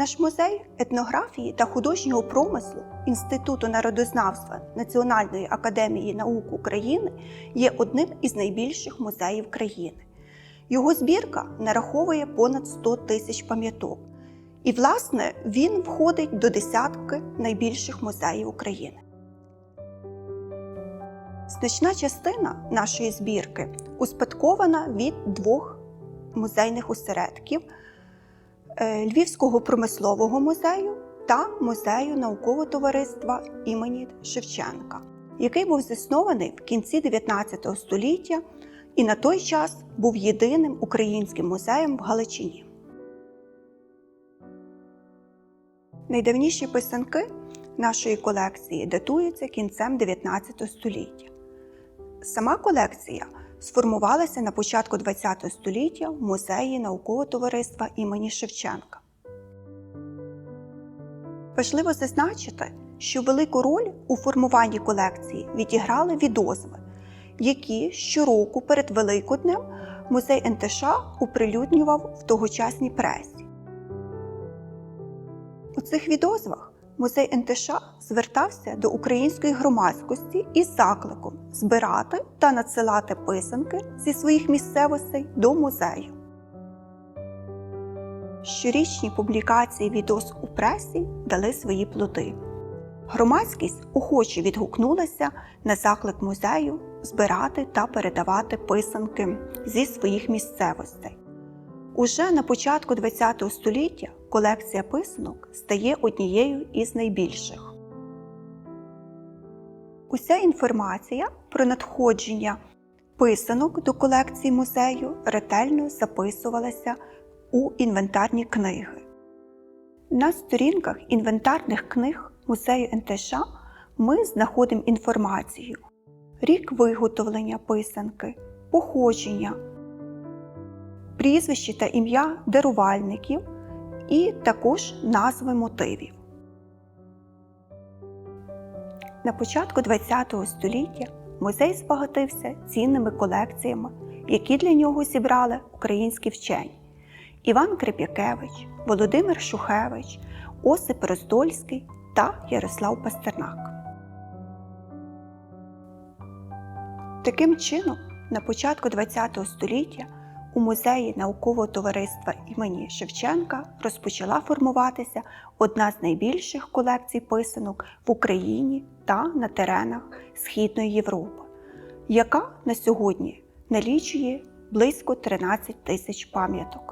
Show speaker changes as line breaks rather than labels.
Наш музей етнографії та художнього промислу Інституту народознавства Національної академії наук України є одним із найбільших музеїв країни. Його збірка нараховує понад 100 тисяч пам'яток. І, власне, він входить до десятки найбільших музеїв України. Значна частина нашої збірки успадкована від двох музейних осередків Львівського промислового музею та музею наукового товариства імені Шевченка, який був заснований в кінці 19 століття і на той час був єдиним українським музеєм в Галичині. Найдавніші писанки нашої колекції датуються кінцем 19 століття. Сама колекція сформувалася на початку ХХ століття в музеї наукового товариства імені Шевченка. Важливо зазначити, що велику роль у формуванні колекції відіграли відозви, які щороку перед Великоднем музей НТШ оприлюднював в тогочасній пресі. У цих відозвах музей НТШ звертався до української громадськості із закликом збирати та надсилати писанки зі своїх місцевостей до музею. Щорічні публікації відоз у пресі дали свої плоди. Громадськість охоче відгукнулася на заклик музею збирати та передавати писанки зі своїх місцевостей. Уже на початку ХХ століття колекція писанок стає однією із найбільших. Уся інформація про надходження писанок до колекції музею ретельно записувалася у інвентарні книги. На сторінках інвентарних книг музею НТШ ми знаходимо інформацію: рік виготовлення писанки, походження, прізвище та ім'я дарувальників і також назви мотивів. На початку ХХ століття музей збагатився цінними колекціями, які для нього зібрали українські вчені Іван Крип'якевич, Володимир Шухевич, Осип Роздольський та Ярослав Пастернак. Таким чином, на початку ХХ століття у музеї наукового товариства імені Шевченка розпочала формуватися одна з найбільших колекцій писанок в Україні та на теренах Східної Європи, яка на сьогодні налічує близько 13 тисяч пам'яток.